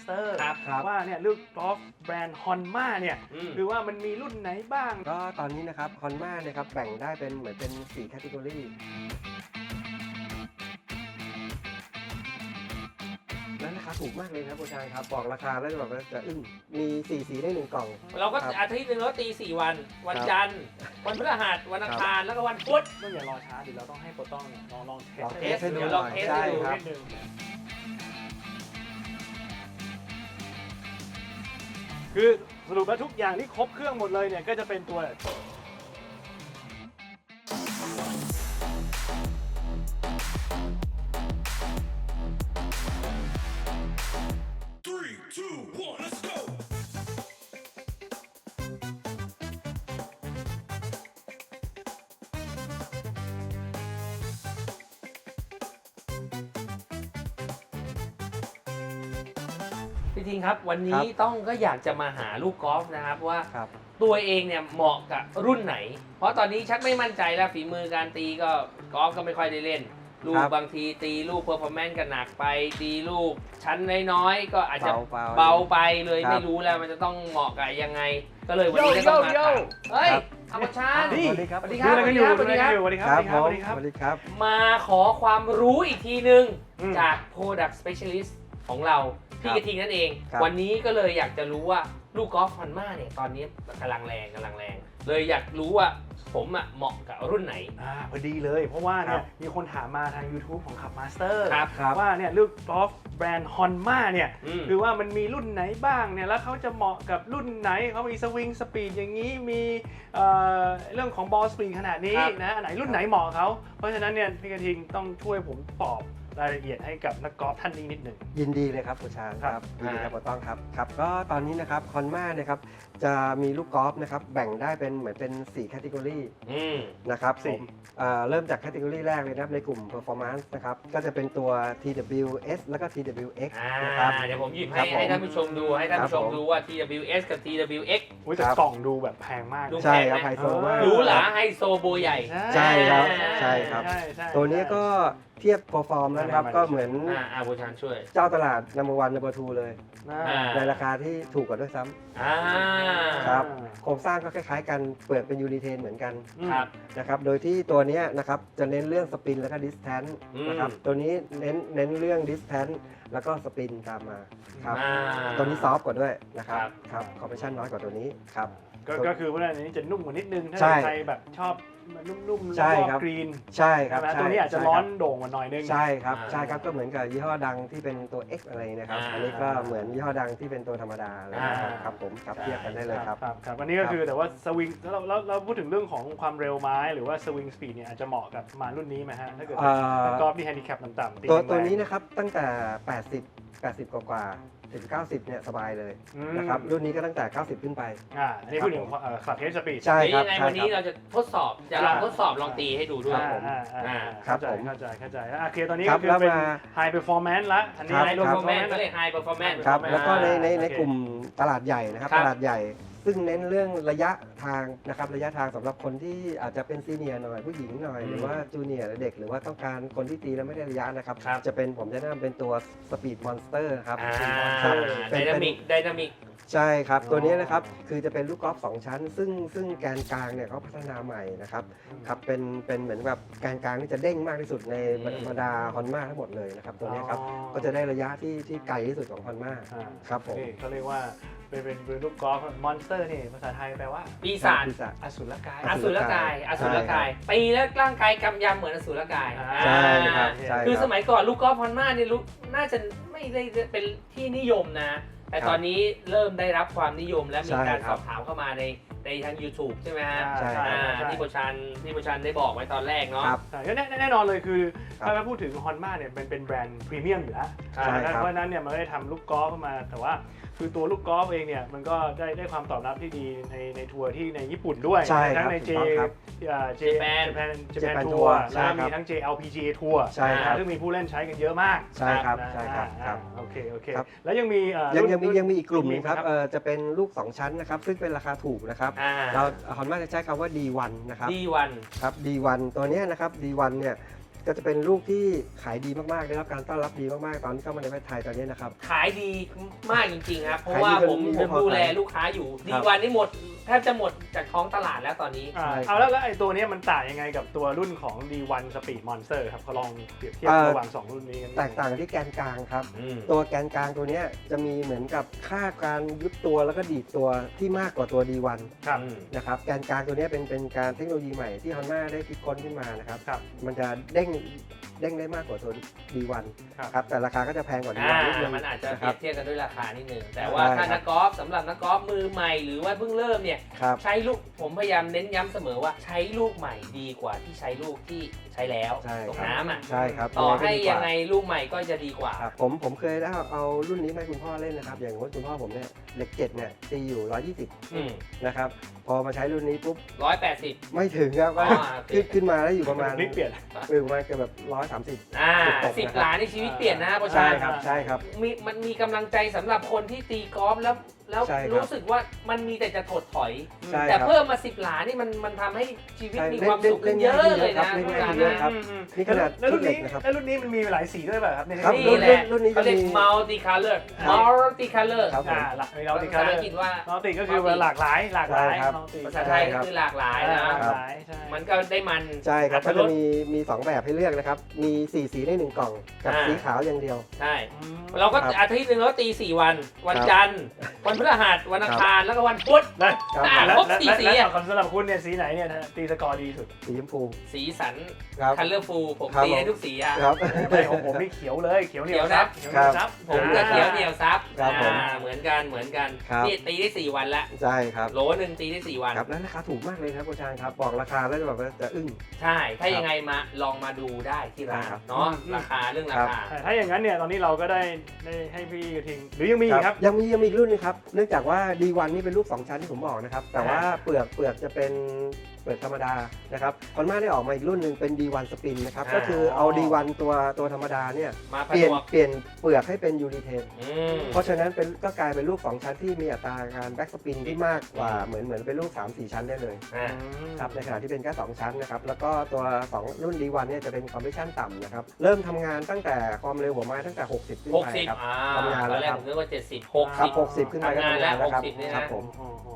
สเตอร์ครับครับ ว่าเนี่ยลูกกอล์ฟแบรนด์ฮอนมาเนี่ยอืม หรือว่ามันมีรุ่นไหนบ้าง ก็ตอนนี้นะครับคอนมาเนี่ยครับแบ่งได้เป็นเหมือนเป็น4แคตตากรีแล้วราคาถูกมากเลยครับอาจารย์ครับบอกราคาแล้วจะแบบว่าจะอึ้งมี4สีได้หนึ่งกล่อง เราก็ครับอาทิตย์หนึ่งเราตีสี่วัน วันครับจันทร์ วันพฤหัส วันอังคาร แล้วก็วันพุธก็อย่ารอช้าเดี๋ยวเราต้องให้โปรต้องเนี่ยลองลองเทสลองเทสให้ดูเดี๋ยวหลน่องอยเทสใช่ให้ดูครับ นิดนึง คือสรุปแล้วทุกอย่างที่ครบเครื่องหมดเลยเนี่ยก็จะเป็นตัว พี่ทิงครับ วันคนี้รับ ต้องก็อยากจะมาหาลูกกอล์ฟนะครับว่าครับ ตัวเองเนี่ยเหมาะกับรุ่นไหน เพราะตอนนี้ชักไม่มั่นใจแล้วฝีมือการตีก็กอล์ฟก็ไม่ค่อยได้เล่น ลูกครับ บางทีตีลูกเพอร์ฟอร์แมนซ์กันหนักไป ตีลูกชั้นน้อยๆก็อาจจะ เบาๆเบาไปเลยครับไม่รู้แล้วมันจะต้องเหมาะกับยังไง ก็เลยวันนี้ก็ต้องมาโย่ถามโย่เฮ้ยครับ ธรรมชาตินี่สวัสดีครับสวัสดีคดูรับอะไรกันอยู่สวัสดีครับ ดูอะไรกันอยู่สวัสดีคครับรับผสวัมสดีครับสวัสดีครับ มาขอความรู้อีกทีนึงอืมจาก Product Specialist ของเรา พี่ครับกระทิงนั่นเอง ครับ วันนี้ก็เลยอยากจะรู้ว่าลูกกอล์ฟฮอนมาเนี่ยตอนนี้กำลังแรงกำลังแรง เลยอยากรู้ว่าผมอะเหมาะกับรุ่นไหน อ่าพอดีเลยเพราะว่าเนี่ครัยบ มีคนถามมาทาง YouTube ของขับมาสเตอร์ครับครับ ว่าเนี่ยลูกกอล์ฟแบรนด์ฮอนมาเนี่ยอืมหรือว่ามันมีรุ่นไหนบ้างเนี่ยแล้วเขาจะเหมาะกับรุ่นไหนเขามีสวิงสปีดอย่างนี้มีเอ่อเรื่องของบอลสปีดขนาดนี้ครับ นะอันไหนรุ่นไหนเหมาะกับเขาเพราะฉะนั้นเนี่ยพี่กระทิงต้องช่วยผมตอบ รายละเอียดให้กับนักกอล์ฟท่านนี้นิดหนึ่ง ยินดีเลยครับคุณชางครับครับยินดีครับคุณต้องครับครับก็ตอนนี้นะครับคอนมานะครับจะมีลูกกอล์ฟนะครับแบ่งได้เป็นเหมือนเป็น4แคตตากรีอืม นะครับสี่ ผมเอ่อเริ่มจากแคตตากรีแรกเลยนะครับในกลุ่ม performance นะครับก็จะเป็นตัว TWS แล้วก็ TWX อ่านะครับ เดี๋ยวผมหยิบคให้รับผมให้ท่านผู้ชมดูให้ท่านผู้ชมครับผม ดูว่า TWS กับ TWX อุ๊ยแต่ครับ กล่องดูแบบแพงมาก ดู ใช่ครับแพงไหมไฮโซมาก หรูหราไฮโซโบใหญ่ ใช่ครับอ่าใช่ครับ ใช่ใช่ตัวนี้ก็ เทียบ perform แล้วนะครับไม่ไม่ก็เหมือนอ่าอาบูชานช่วยเจ้าตลาด number one number two เลยนะอ่าในราคาที่ถูกกว่าด้วยซ้ำอ่าครับโครงสร้างก็คล้ายๆกันเปิดเป็นยูนิเทนเหมือนกันอืมครับ นะครับโดยที่ตัวเนี้ยนะครับจะเน้นเรื่องสปินแล้วก็ดิสแทนอืม นะครับตัวนี้เน้นเน้นเรื่องดิสแทนแล้วก็สปินตามมาครับอ่า ตัวนี้ซอฟต์กว่าด้วยนะครับครับ ครับคอมเพรสชันน้อยกว่าตัวนี้ครับ ก็ก็คือว่าอันนี้จะนุ่มกว่านิดนึง ถ้าใช่ ใครแบบชอบ นุ่มๆใช่แล้วครัก็บ กรีนใช่คใช่รับไหมใช่ตัวนี้อาจจะใช่ร้อคนบโด่งกว่าหน่อยนึง ใช่ครับอ่า ใช่ครับก็เหมือนกับยี่ห้อดังที่เป็นตัว X อะไรนะครับ อ่าอันนี้ก็เหมือนยี่ห้อดังที่เป็นตัวธรรมดาอะไรนะครับอ่า ครับผมครับใช่เทียบกันได้เลยครับ ครับครับอันนี้ก็คือแต่ว่าสวิงแล้วเราเราพูดถึงเรื่องของความเร็วไม้หรือว่าสวิงสปีดเนี่ยอาจจะเหมาะกับมารุ่นนี้ไหมฮะถ้าเกิดเอ่อ นักกอล์ฟที่แฮนดิแคปต่ำๆตัวแรงๆตัวนี้นะครับตั้งแต่ 80 80 กว่ากว่า ถึง 90 เนี่ยสบายเลยอืม นะครับรุ่นนี้ก็ตั้งแต่ 90 ขึ้นไป อ่าอันนี้พูดถึงคลับเทสสปีดใช่เดี๋ยวครับยังไงใช่วันนี้ครับ เราจะทดสอบ จะลองทดสอบลองตีให้ดูด้วย ครับผม อ่าอ่าอ่าครัเข้าบใจผมเข้าใจเข้าใจอะโอเคตอนนี้ครัก็บคือแล้วเป็น มา high performance ละอันนี้ ครับไฮ high เปอร์ฟอร์แมน performance ซ์ก็เรียกไฮเปอร์ฟอร์แมนซ์ครับอ่าแล้วก็ในในในโอเค กลุ่มตลาดใหญ่นะครับ ครับ ตลาดใหญ่ ซึ่งเน้นเรื่องระยะทางนะครับระยะทางสำหรับคนที่อาจจะเป็นซีเนียร์หน่อยผู้หญิงหน่อยอืมหรือว่าจูเนียร์เด็ก หรือว่าต้องการคนที่ตีแล้วไม่ได้ระยะนะครับ ครับ จะเป็นผมจะแนะนำเป็นตัวสปีดมอนสเตอร์ครับอ่าครับไดนามิกไดนามิก ใช่ครับอ๋อตัวนี้นะครับ คือจะเป็นลูกกอล์ฟสองชั้น ซึ่งซึ่งแกนกลางเนี่ยเขาพัฒนาใหม่นะครับครับเป็นเป็นเหมือนแบบแกนกลางที่จะเด้งมากที่สุดในอืมบรรดาฮอนมาทั้งหมดเลยนะครับ ตัวนี้ครับ ก็จะได้ระยะที่ที่ไกลที่สุดของฮอนมาอ่าครับผม นี่เขาเรียกว่า เป็นเป็นเป็นลูกกอล์ฟมอนสเตอร์นี่ภาษาไทยแปลว่าปีศาจ ปีศาจ อสุรกาย อสุรกาย อสุรกาย ตีแล้วร่างกายกำยำเหมือนอสุรกายอ่าใช่ครับอ่าใช่คือคสรับมัยก่อนลูกกอล์ฟฮอนมาเนี่ยลูกน่าจะไม่ได้เป็นที่นิยมนะ แต่ครับตอนนี้เริ่มได้รับความนิยมและมีใช่การคสรัอบบถามเข้ามาในในทาง YouTube ใช่ไหมฮะใช่ใช่อ่าใช่ ที่โปรชันที่โปรชันได้บอกไว้ตอนแรกเนาะ ครับ ใช่ก็แน่แน่นอนเลยคือครับถ้าพูดถึงฮอนมาเนี่ยเป็นเป็นแบรนด์พรีเมียมอยู่แล้วใช่ใช่ครับ เพราะฉะนั้นเนี่ยมันก็ได้ทำลูกกอล์ฟมา แต่ว่าคือตัวลูกกอล์ฟเองเนี่ยมันก็ได้ได้ความตอบรับที่ดีในในทัวร์ที่ในญี่ปุ่นด้วยใช่ทั้งในถู J กต้องครับเจ Japan แปนเจแปน Japan ทัวร์ Tour แล้วก็ใช่ครับมีทั้ง JLPGA ทัวร์ใช่ครับซึ่งมีผู้เล่นใช้กันเยอะมากใช่ครับนะใช่ครับอ่าครับโอเคโอเคครับ แล้วยังมีเอ่อยังรุ่นยังมีรุ่นยังมีอีกกลุ่มหนึงครับมีไหมครับเอ่อจะเป็นลูก 2 ชั้นนะครับ ซึ่งเป็นราคาถูกนะครับอ่า เราฮอนมาจะใช้คำว่า D1 นะครับดีวันครับ D1 ตัวเนี้ยนะครับ D1 เนี่ย ก็จะเป็นลูกที่ขายดีมากๆได้รับการต้อนรับดีมากๆ ตอนที่เข้ามาในประเทศไทยตอนนี้นะครับ ขายดีมากจริงๆครับ เพราะขายดีว่าจนผมมีผไม่มพอดูแลขายลูกค้าอยู่คดีรับ วันนี้หมดแทบจะหมดจากท้องตลาดแล้วตอนนี้ อ่าใช่เอาแล้วแล้วไอ้ตัวเนี้ยมันต่างยังไงกับตัวรุ่นของ D1 Speed Monster ครับเขาลองเปรียบเทียบเอ่อระหว่างสองรุ่นนี้กันแตกต่างที่แกนกลางครับ อืม ตัวแกนกลางตัวเนี้ยจะมีเหมือนกับค่าการยุบตัวแล้วก็ดีดตัวที่มากกว่าตัว D1 ครับอืมนะครับแกนกลางตัวเนี้ยเป็นเป็นการเทคโนโลยีใหม่ที่ Honda ได้คิดค้นขึ้นมานะครับ ครับ มันจะเด้ง Germany. เด้งได้มากกว่าตัว D1 ครับครับแต่ราคาก็จะแพงกว่าอ่า D1 นิดนึงมันอาจจะนะเปครีรัยบบเทียบกันด้วยราคานิดนึงแต่ว่าใช่ถ้าครับนักกอล์ฟสำหรับนักกอล์ฟมือใหม่หรือว่าเพิ่งเริ่มเนี่ยครับใช้ลูกผมพยายามเน้นย้ำเสมอว่าใช้ลูกใหม่ดีกว่าที่ใช้ลูกที่ใช้แล้วใช่ตกครับน้ำอะใช่ครับต่อให้ก็ดีกว่ายังไงลูกใหม่ก็จะดีกว่าครับผมผมเคยได้เอารุ่นนี้มาให้คุณพ่อเล่นนะครับ อย่างว่าคุณพ่อผมเนี่ยเหล็กเจ็ดเนี่ยตีอยู่อืม120นะครับพอมาใช้รุ่นนี้ปุ๊บร้อยแปดสิบไม่ถึงครับอ๋ว่าอโอเคขึ้นขึ้นมาแล้วอยู่ประมาณพลิกเปลี่ยนอยู่ประมาณเกือบแบบร้อยสามสิบอ่าตกๆสิบนะครับล้านในชีวิตเปลี่ยนนะโปรใช่ชาครับ ใช่ครับ มีมันมีกำลังใจสำหรับคนที่ตีกอล์ฟแล้ว แล้วใช่ครับ รู้สึกว่ามันมีแต่จะถดถอย ใช่แต่ครับ เพิ่มมาสิบล้านนี่มันมันทำให้ชีวิตใช่มีความสุขขึ้นเล่เยนอะเล่นเลยนะเล่นโปรง่ายชาเยอะครับอืมอืมนี่ขนาดแล้วรุ่นนี้ชุดเหล็กนะครับ แล้วรุ่นนี้มันมีหลายสีด้วยเปล่ะครับในครับนี้นี่แหละ รุ่นนี้จะเขาเรียก มี multi color multi color ครับผมอ่าหลักเราภาติษาคาเลออังร์กฤษว่า เราติก็คือว่าหลากหลายหลากหลายใช่ครับ multi ภาษาไทยก็คือหลากหลายนะ หลากหลายใช่ มันก็ได้มัน ใช่ครับอัก็ตรจะสมีมีสองแบบให้เลือกนะครับ มีสีสีในหนึ่งกล่อง กับอ่า สีขาวอย่างเดียว ใช่อืมเราก็ครับอาทิตย์หนึ่งเราตีสี่วัน วันครับจันทร์ วันพฤหัสวันอังคารแล้วก็วันพุธแล้วครับอ่าแล้วครบแล้วสี่แล้วสีแล้วอะสำหรับคุณเนี่ยสีไหนเนี่ยตีสกอร์ดีสุด สีชมพูสีสันครับ คัลเลอร์ฟูผมครับ ตีได้ผมทุกสีอะครับ ไม่ของผมนี่เขียวเลยเขียวเหนียวซับเขีเขียยววซัซับบผมก็เขียวเหนียวซับครับผมอ่าเหมือนกันเหมือนกันครับ นี่ตีได้สี่วันละใช่ครับ โหลหนึ่งตีได้สี่วัน ครับแล้วราคาถูกมากเลยครับอาจารย์ครับ บอกราคาแล้วจะแบบว่าจะอึ้ง ใช่ ถ้าครับยังไงมาลองมาดูได้ที่ร้านครับเนาะอืมราคาเรื่องราครับคา แต่ถ้าอย่างนั้นเนี่ยตอนนี้เราก็ได้ได้ให้พี่กระทิง หรือยังมีอีกครับ ยังมียังมีอีกรุ่นนึงครับเนื่องจากว่า D1 นี่เป็นลูก 2 ชั้นที่ผมบอกนะครับ แต่ว่าเปลือกเปลือกจะเป็น เปลือกธรรมดานะครับคอนมาได้ออกมาอีกรุ่นหนึ่งเป็น D1 Spin นะครับอ่าก็คือเอา D1 ตัวตัวธรรมดาเนี่ยมาผเปลี่ยนนวกเปลี่ยนเปลือกให้เป็นยูริเทน อืม เพราะฉะนั้นเป็นก็กลายเป็นลูก 2 ชั้นที่มีอัตราการแบ็กสปินที่มากกว่าเหมือนเหมือนเป็นลูก 3-4 ชั้นได้เลยอ่า ครับในขณะที่เป็นแค่2ชั้นนะครับ แล้วก็ตัว 2 รุ่น D1 เนี่ยจะเป็นคอมมิชชั่นต่ำนะครับ เริ่มทำงานตั้งแต่ความเร็วหัวไม้ตั้งแต่ 60 ขึ้นหกไปสิบครับ อ่าทำงานตอนแรกแล้วครัผบมนึกว่าเจ็ดสิบหกครัสิบ บ 60 ขึ้นไปก็ทำงานทำแล้งาวนแล้วครับ60นี่นะ ครับผม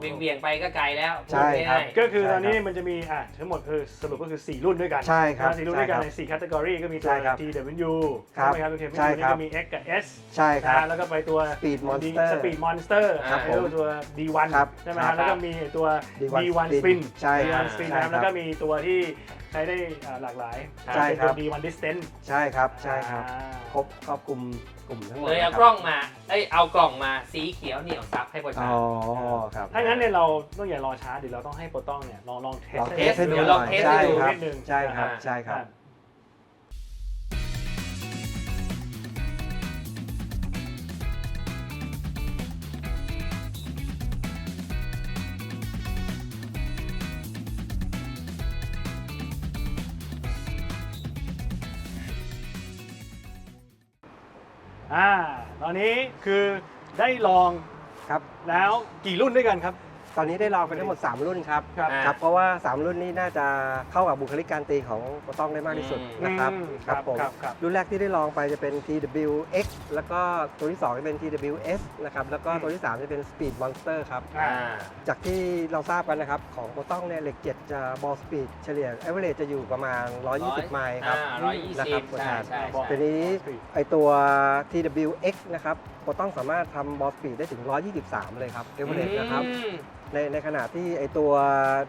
เวียงเวียงๆไปก็ไกลแล้วใช่ครับ พูดง่าย ก็คือตอนนี้ใช่ครับมันจะมีอะทั้งหมดคือสรุปก็คือ 4 รุ่นด้วยกันใช่ครับสี่รุ่นด้วยกันใช่ในครับ4 category ก็มีตัว ใช่ครับ TW ครับใช่ไหมครับตัว TW ใช่นี่ครับ ก็มี X กับ S ใช่ครับ นะแล้วก็ไปตัว Speed Monster Speed Monster ครับผมแล้วตัว D1 ครับใช่ไหมครัฮะบแล้วก็มีตัว D1 D1 Spin Spin ใช่ครับ D1 Spin ใช่นะครับครับแล้วก็มีตัวที่ใช้ได้อ่าหลากหลายใช่เป็นครัตัวบ D1 Distance ใช่ครับใช่ครับอ่าครบครอบคลุมกลุ่มทั้งหมดเลยนะเอาคกรับล้องมา เอ้ยเอากล่องมาสีเขียวเหนียวซับให้ประชาอ๋อครับถ้างั้นเนี่ยเราต้องอย่ารอช้าเดี๋ยวเราต้องให้โปรต้องเนี่ยลองลองเทสลองเทสให้ดูเดี๋ยวหลน่องอยเทสใช่ให้ดูครับนิดนึงใช่ครับอ่าใช่ครับ อ่าตอนนี้คือได้ลองครับแล้วกี่รุ่นด้วยกันครับ ตอนนี้ได้ลองไปทั้งหมด 3 รุ่นครับครับอ่าครับเพราะว่า 3 รุ่นนี้น่าจะเข้ากับบุคลิกการตีของโปรต้องได้มากที่สุดอืมนะครับอืมครับผมครับครับ รุ่นแรกที่ได้ลองไปจะเป็น TWX แล้วก็ตัวที่ 2 จะเป็น TWS นะครับแล้วก็ตัวที่ 3 จะเป็น Speed Monster ครับ อ่าอ่าจากที่เราทราบกันนะครับ ของโปรต้องเนี่ยเหล็ก 7 จะบอลสปีดเฉลี่ย average จะอยู่ประมาณ 120ไมล์ครับร้อยยี่นะสิครับบใช่ใช่บอกใช่ ทีนี้ไอตัว TWX นะครับโปรต้องสามารถทำบอลสปีดได้ถึง 123 เลยครับ average นะครับ อืมในในขณะที่ไอตัว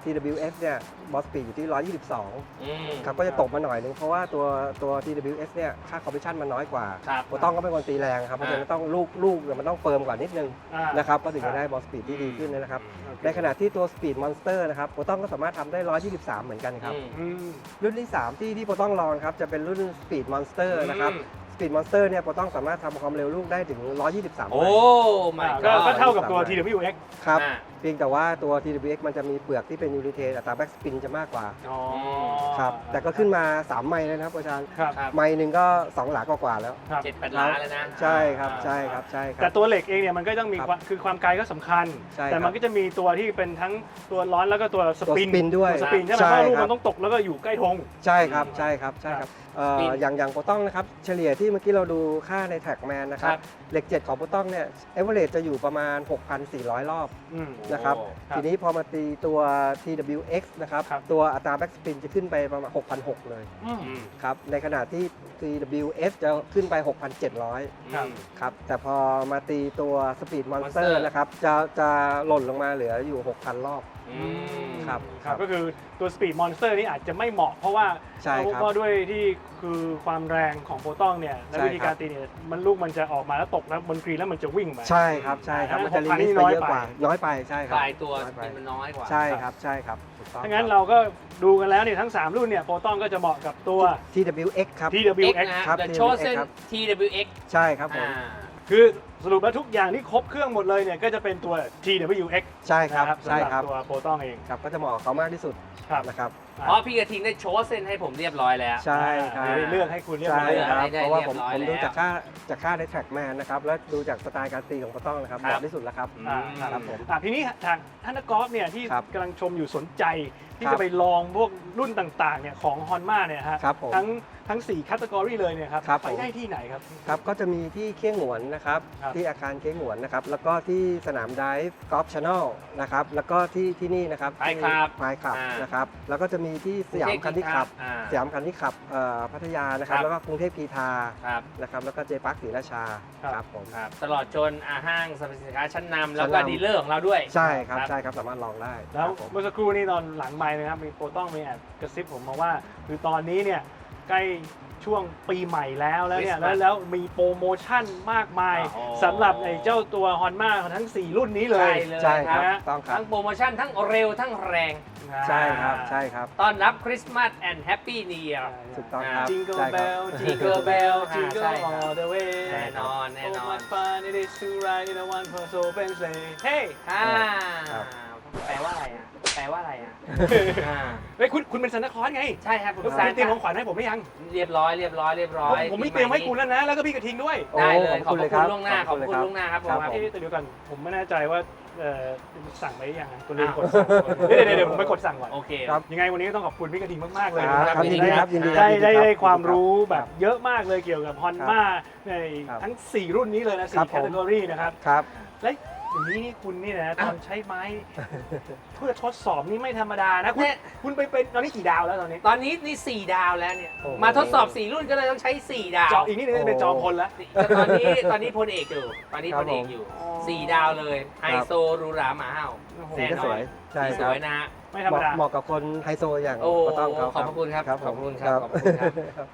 TWS เนี่ยบอสปีดอยู่ที่ 122 อืม ครับก็จะตกมาหน่อยนึงเพราะว่าตัวตัว TWS เนี่ยค่าคอมมิชชั่นมันน้อยกว่าครับโปรต้องก็เป็นคนตีแรงครับเพราะฉะนั้นต้องลูกลูกเนี่ยมันต้องเฟิร์มกว่านิดนึงอ่านะครับก็ถึงจะได้บอสปีดที่ดีขึ้นนะครับในขณะที่ตัว Speed Monster นะครับโปรต้องก็สามารถทำได้ 123 เหมือนกันครับ อืมอืมรุ่นที่ 3 ที่ที่โปรต้องลองครับจะเป็นรุ่น Speed Monster นะครับ อืม Speed Monster เนี่ยโปรต้องสามารถทำความเร็วลูกได้ถึง 123โอ้ ไมล์ไม่ก็ก็ก็เท่ากับตัว TWX ครับ อ่า เพียงแต่ว่าตัว TWX มันจะมีเปลือกที่เป็นยูนิเทนอัตราแบ็กสปินจะมากกว่า อ๋อ ครับ แต่ก็ขึ้นมา 3 ไมล์แล้วนะครับอาจารย์ครับ ครับไมล์หนึ่งก็ 2 หลากว่าๆแล้ว ครับ เจ็ดแปดล้านแล้วนะใช่ครับใช่ครับใช่คแต่รับ ตัวเหล็กเองเนี่ยมันก็ต้องมีครับความคือความไกลก็สำคัญ ใช่แต่มันครับก็จะมีตัวที่เป็นทั้งตัวร้อนแล้วก็ตัวสตัวปินสปินด้วยตัวสปินใช่ไหมใช่เพราะลูกครับมันต้องตกแล้วก็อยู่ใกล้ธง ใช่ครับใช่ครับใช่ครับเอ่อสปินอย่างอย่างโปรต้องนะครับเฉลี่ยที่เมื่อกี้เราดูค่าในแท็กแมนนะครัครับ บเหล็ก 7 ของโปรต้องเนี่ยเอเวอเรจะอยู่ประมาณ 6,400 รอบอืมนะครับ โอ้ ครับทีนี้พอมาตีตัว TWX นะครับ ครับตัวอัตราแบ็กสปินจะขึ้นไปประมาณ 6,600 เลยอืม อืมครับ ในขณะที่ TWS จะขึ้นไป 6,700 ครับครับ แต่พอมาตีตัว Speed Monster Monster นะครับ จะจะหล่นลงมาเหลืออยู่ 6,000 รอบ อืมครับครับ ก็คือตัว Speed Monster นี่อาจจะไม่เหมาะเพราะว่าใช่ครับ เพราะด้วยที่คือความแรงของโปรตองเนี่ยและใช่วิธีการตีเนี่ยมันลูกมันจะออกมาแล้วตกแล้วบนกรีนแล้วมันจะวิ่งมา ใช่ครับ ใช่ครับอ่ามันจะรี6,000ลิสนี่ไปน้อยเยอะกว่าไปน้อยไป ใช่ครับปลายตัวน้อยไปเป็นมันน้อยกว่า ใช่ครับ ใช่ครับถูกต้องถ้างั้นคบเราก็ดูกันแล้วเนี่ยทั้ง 3 รุ่นเนี่ยโปรตองก็จะเหมาะกับตัว TWX ครับ X TWX นะฮะ ครับ The TWX Chosen ครับ TWX ใช่ครับผมอ่าคือ สรุปแล้วทุกอย่างที่ครบเครื่องหมดเลยเนี่ยก็จะเป็นตัว TWX ใช่ครับ นะใช่สำหครับตัวโปรตองเองครับก็จะเหมาะกับเขามากที่สุดครับนะครับ เพราะพี่กระทิงได้โชว์เส้นให้ผมเรียบร้อยแล้ว ใช่ครับได้เลือกให้คุณเรียบร้ใช่อยเลืแล้อกวครับได้เพราะว่าผมเรียบร้อยผมดูแล้วจากค่าจากค่าในแท็กแมนนะครับ แล้วดูจากสไตล์การตีของก็ต้องนะครับเหครับ มาะที่สุดแล้วครับ อ่าอืมครับผม อะทีนี้ทางท่านนักกอล์ฟเนี่ยที่ครับกำลังชมอยู่สนใจ ที่ครับจะไปลองพวกรุ่นต่างๆเนี่ยของฮอนมาเนี่ยฮะครับผม ทั้งทั้ง4คัตกรีเลยเนี่ยครับครับไปผม ได้ที่ไหนครับ ครับก็จะมีที่เคียงหวนนะครับ ครับที่อาคารเคียงหวนนะครับ แล้วก็ที่สนามไดฟ์กอล์ฟชาแนลนะครับ แล้วก็ที่ที่นี่นะครับ High Club ไฮคลับอ่านนะครับ แล้วก็จะมีที่สยามคันที่ขับ อ่าสยามคันที่ขับเอ่อพัทยานะครับ ครับ แล้วก็กรุงเทพกีทาครับ นะครับ แล้วก็เจปักศรีราชาครับ ครับผม ครับ ตลอดจนอาห้างสรรพสินค้าชั้นนำแล้วก็ชั้นนำ ดีลเลอร์ของเราด้วย ใช่ครับใช่ครับสามารถลองได้แล้วครับผม เมื่อสักครู่นี้ตอนหลังไมค์นะครับมีโปรต้องมีแอบกระซิบผมมาว่า คือตอนนี้เนี่ย ใกล้ช่วงปีใหม่แล้วแล้วเนี่ย Christmas แล้วแล้วมีโปรโมชั่นมากมายอ๋อ สำหรับไอ้เจ้าตัวฮอนมาทั้ง 4 รุ่นนี้เลใช่ย เลยใช่คครัรับบต้องครับทั้งโปรโมชั่นทั้งเร็วทั้งแรง ใช่ครับใช่ครับต้อนรับคริสต์มาสแอนด์แฮปปี้นิว y ร์ถูกต้องครับจิงเกิลใช่เบครับล Jingle Bell จิงเกิล ใช่ครับ all the way แน่นอนแน่นอน Oh what fun it is to ride in a one horse open sleigh Hey อ่าครับ แปลว่าอะไรอะ แปลว่าอะไรอะอ่าเฮ้ยคุณคุณเป็นซันตาคลอสไงใช่ครับผมแล้วสาคุณเตรียมของขวัญให้ผมหรือยัง เรียบร้อยเรียบร้อยเรียบร้อยผมผมไม่เตรียมให้คุณแล้วนะ แล้วก็พี่กระทิงด้วย ได้เลยโอ้ขอบเลยคุคณรับล่วงหน้าขอบเลยคุณล่วงหน้าครับผมครับครับผมเอ๊ะแต่เดี๋ยวก่อนผมไม่แน่ใจว่าเอ่อสั่งไปยังไงคุณลืมกดสั่งเดี๋ยวเดี๋ยวเดี๋ยวผมไปกดสั่งก่อน โอเค ครับ ยังไงวันนี้ก็ต้องขอบคุณพี่กระทิงมากๆเลยครับนะครับยินดีครับยินดีครับได้ยินดีได้ครับได้ความยินดีครับรู้แบบเยอะมากเลยเกี่ยวกับฮอนมาในครับทั้ง 4 รุ่นนี้เลยนะครั4บแคผมตตากรีนะครับ ครับ และ อย่างนี้นี่คุณนี่นะตอนใช้ไม้ เพื่อทดสอบนี่ไม่ธรรมดานะ คุณแน่คุณไปเป็นตอนนี้กี่ดาวแล้วตอนนี้ ตอนนี้นี่ 4 ดาวแล้วเนี่ย โอ้โห มาทดสอบ 4 รุ่นก็เลยต้องใช้ 4 ดาวจออีกนิดนึงจะเป็นจอมพลแล้วก็ตอนนี้ตอนนี้พลเอกอยู่ ตอนนี้คพรับลเอกผมอยู่ อ๋อ 4 ดาวเลยไฮโซหรูหราหมาเห่าโอ้โหสีแน่ก็นสอวนยใช่สีคสรับวยนะฮะไม่ธรรมดา เหมาะกับคนไฮโซอย่างโอ้ก็ต้องครับขอบพระคุณครับครับขอบคุณผมครับขอบคุณครับครับ